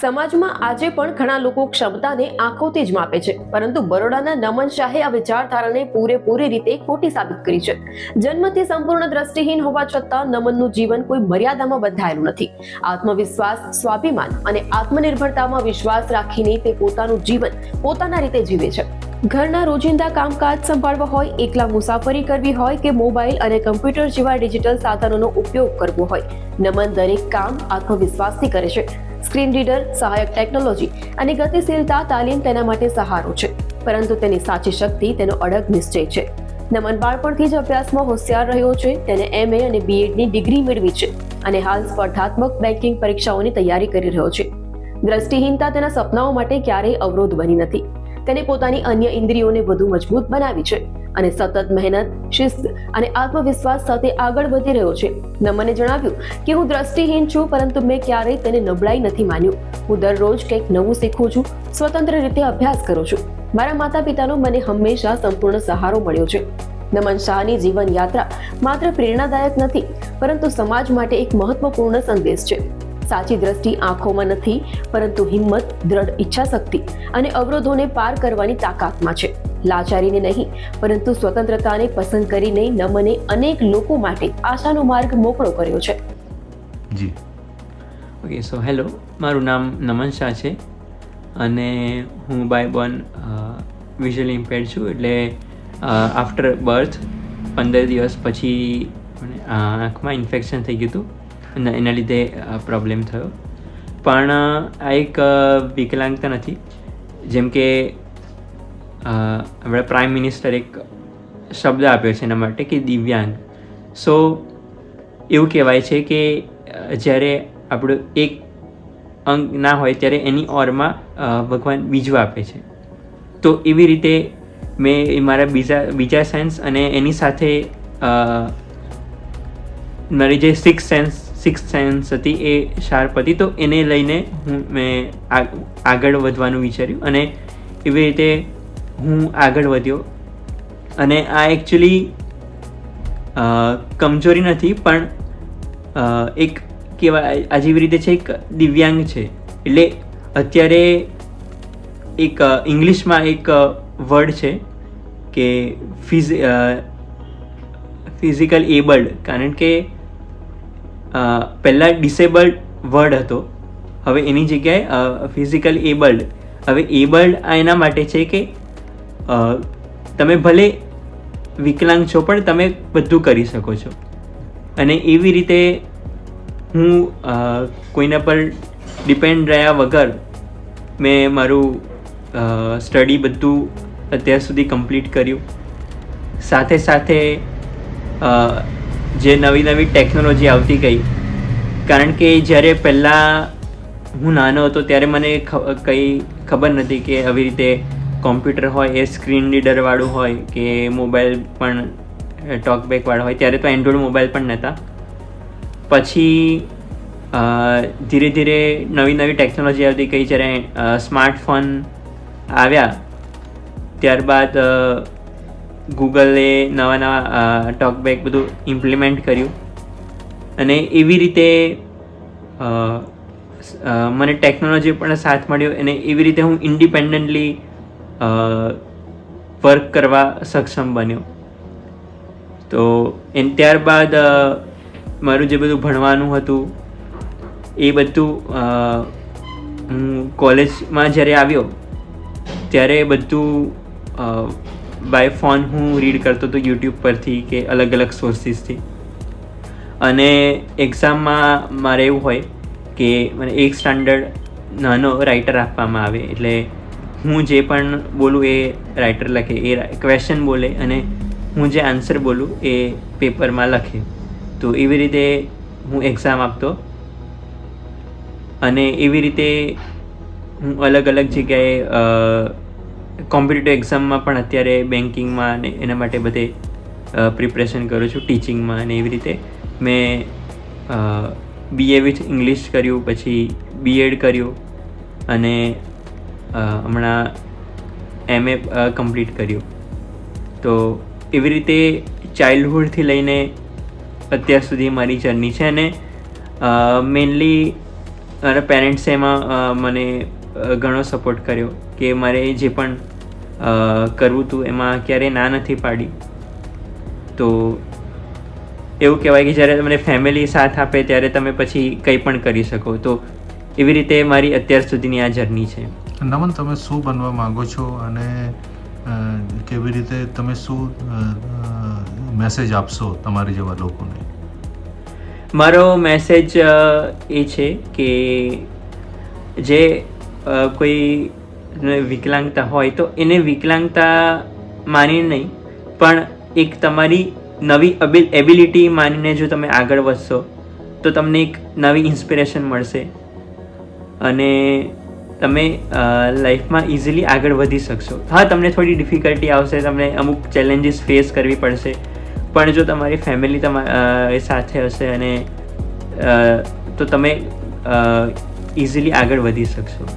સમાજમાં આજે પણ ઘણા લોકો ક્ષમતાને આંખોથી જ માપે છે. પરંતુ બરોડાના નમન શાહે આ વિચારધારાને પૂરેપૂરી રીતે ખોટી સાબિત કરી છે. જન્મથી સંપૂર્ણ દ્રષ્ટિહીન હોવા છતાં નમનનું જીવન કોઈ મર્યાદામાં બંધાયેલું નથી. આત્મવિશ્વાસ સ્વાભિમાન અને આત્મનિર્ભરતામાં વિશ્વાસ રાખીને તે પોતાનું જીવન પોતાના રીતે જીવે છે. ઘરના રોજિંદા કામકાજ સંભાળવા હોય, એકલા મુસાફરી કરવી હોય કે મોબાઈલ અને કમ્પ્યુટર જેવા ડિજિટલ સાધનોનો ઉપયોગ કરવો હોય, નમન દરેક કામ આત્મવિશ્વાસથી કરે છે. સ્ક્રીન રીડર, સહાયક ટેકનોલોજી અને ગતિશીલતા તાલીમ તેના માટે સહારો છે. પરંતુ તેની સાચી શક્તિ તેનો અડગ નિશ્ચય છે. નમન બાળપણથી જ અભ્યાસમાં હોશિયાર રહ્યો છે, તેને એમએ અને બીએડની ડિગ્રી મેળવી છે અને હાલ સ્પર્ધાત્મક બેન્કિંગ પરીક્ષાઓની તૈયારી કરી રહ્યો છે. દ્રષ્ટિહીનતા તેના સપનાઓ માટે ક્યારેય અવરોધ બની નથી. તેને પોતાની અન્ય ઇન્દ્રિયોને વધુ મજબૂત બનાવી છે. અને સતત મહેનત, શિસ્ત અને આત્મવિશ્વાસ સાથે આગળ વધી રહ્યો છે. નમને જણાવ્યું કે હું દ્રષ્ટિહીન છું, પરંતુ મેં ક્યારેય તેને નબળાઈ નથી માન્યું. હું દરરોજ કંઈક નવું શીખું છું, સ્વતંત્ર રીતે અભ્યાસ કરું છું. મારા માતા પિતાનો મને હંમેશા સંપૂર્ણ સહારો મળ્યો છે. નમન શાહની જીવન યાત્રા માત્ર પ્રેરણાદાયક નથી, પરંતુ સમાજ માટે એક મહત્વપૂર્ણ સંદેશ છે. સાચી દ્રષ્ટિ આંખોમાં નથી, પરંતુ હિંમત, દ્રઢ ઈચ્છાશક્તિ અને અવરોધોને પાર કરવાની તાકાતમાં છે. લાચારીને નહીં પરંતુ સ્વતંત્રતાને પસંદ કરીને નમને અનેક લોકો માટે આશાનો માર્ગ મોકળો કર્યો છે. જી. ઓકે સો હેલો મારું નામ નમન શાહ છે અને હું બાય બોર્ન વિઝ્યુઅલી ઇમ્પેર્ડ છું એટલે આફ્ટર બર્થ પંદર દિવસ પછી આંખમાં ઇન્ફેક્શન થઈ ગયું હતું અને એના લીધે પ્રોબ્લેમ થયો. પણ આ એક વિકલાંગતા નથી. જેમ કે આપણા પ્રાઇમ મિનિસ્ટર એક શબ્દ આપ્યો છે એના માટે કે દિવ્યાંગ. સો એવું કહેવાય છે કે જ્યારે આપણું એક અંગ ના હોય ત્યારે એની ઓરમાં ભગવાન બીજું આપે છે. તો એવી રીતે મેં મારા બીજા બીજા સેન્સ અને એની સાથે મારી જે સિક્સ સેન્સ સિક્સ સેન્સ હતી એ શાર્પ હતી, તો એને લઈને હું મેં આગળ વધવાનું વિચાર્યું અને એવી રીતે હું આગળ વધ્યો અને આ એકચ્યુઅલી કમજોરી નથી, પણ એક કેવા આ જેવી રીતે છે, એક દિવ્યાંગ છે. એટલે અત્યારે એક ઇંગ્લિશમાં એક વર્ડ છે કે ફિઝ ફિઝિકલ એબલ્ડ. કારણ કે પહેલાં ડિસેબલ્ડ વર્ડ હતો. હવે એની જગ્યાએ ફિઝિકલ એબલ્ડ. હવે એબલ્ડ આ એના માટે છે કે તમે ભલે વિકલાંગ છો, પણ તમે બધું કરી શકો છો. અને એવી રીતે હું કોઈના પર ડિપેન્ડ રહ્યા વગર મેં મારું સ્ટડી બધું અત્યાર સુધી કમ્પ્લીટ કર્યું. સાથે સાથે જે નવી નવી ટેકનોલોજી આવતી ગઈ, કારણ કે જ્યારે પહેલાં હું નાનો હતો, ત્યારે મને કંઈ ખબર નથી કે આવી રીતે કોમ્પ્યુટર હોય, એ સ્ક્રીન રીડરવાળું હોય કે મોબાઈલ પણ ટોકબેકવાળો હોય, ત્યારે તો એન્ડ્રોઈડ મોબાઈલ પણ નહોતા પછી ધીરે ધીરે નવી નવી ટેકનોલોજી આવતી ગઈ, જ્યારે સ્માર્ટફોન આવ્યા, ત્યારબાદ ગૂગલે નવા નવા ટોકબેક બધું ઇમ્પ્લિમેન્ટ કર્યું. અને એવી રીતે મને ટેકનોલોજી પણ સાથ મળ્યો, અને એવી રીતે હું ઇન્ડિપેન્ડન્ટલી વર્ક કરવા સક્ષમ બન્યો. તો એન ત્યારબાદ મારું જે બધું ભણવાનું હતું, એ બધું હું કોલેજમાં જ્યારે આવ્યો, ત્યારે બધું બાય ફોન હું રીડ કરતો હતો યુટ્યુબ પરથી કે અલગ અલગ સોર્સિસથી અને એક્ઝામમાં મારે એવું હોય કે મને એક સ્ટાન્ડર્ડ નાનો રાઇટર આપવામાં આવે, એટલે હું જે પણ બોલું એ રાઇટર લખે, એ ક્વેશ્ચન બોલે અને હું જે આન્સર બોલું એ પેપરમાં લખે. તો એવી રીતે હું એક્ઝામ આપતો અને એવી રીતે હું અલગ અલગ જગ્યાએ કોમ્પિટિટિવ એક્ઝામમાં પણ અત્યારે બેન્કિંગમાં અને એના માટે બધે પ્રિપરેશન કરું છું ટીચિંગમાં અને એવી રીતે મેં બીએ વિથ ઇંગ્લિશ કર્યું, પછી બીએડ કર્યું અને હમણાં એમએ કમ્પ્લીટ કર્યું. તો એવી રીતે ચાઇલ્ડહુડથી લઈને અત્યાર સુધી મારી જર્ની છે અને મેઇનલી મારા પેરેન્ટ્સે એમાં મને ઘણો સપોર્ટ કર્યો કે મારે જે પણ કરવું હતું એમાં ક્યારેય ના નથી પાડી. તો એવું કહેવાય કે જ્યારે તમને ફેમિલી સાથ આપે ત્યારે તમે પછી કંઈ પણ કરી શકો. તો એવી રીતે મારી અત્યાર સુધીની આ જર્ની છે. નમન, તમે શું બનવા માંગો છો અને કેવી રીતે તમે શું મેસેજ આપશો તમારી જેવા લોકોને? મારો મેસેજ એ છે કે જે કોઈ વિકલાંગતા હોય તો એને વિકલાંગતા માની નહીં, પણ એક તમારી નવી એબિલિટી માનીને જો તમે આગળ વધશો, તો તમને એક નવી ઇન્સ્પિરેશન મળશે. અને તમે લાઈફમાં ઇઝીલી આગળ વધી શકશો. હા, તમને થોડી ડિફિકલ્ટી આવશે, તમને અમુક ચેલેન્જીસ ફેસ કરવી પડશે. પણ જો તમારી ફેમિલી તમારી સાથે હશે અને તો તમે ઇઝીલી આગળ વધી શકશો.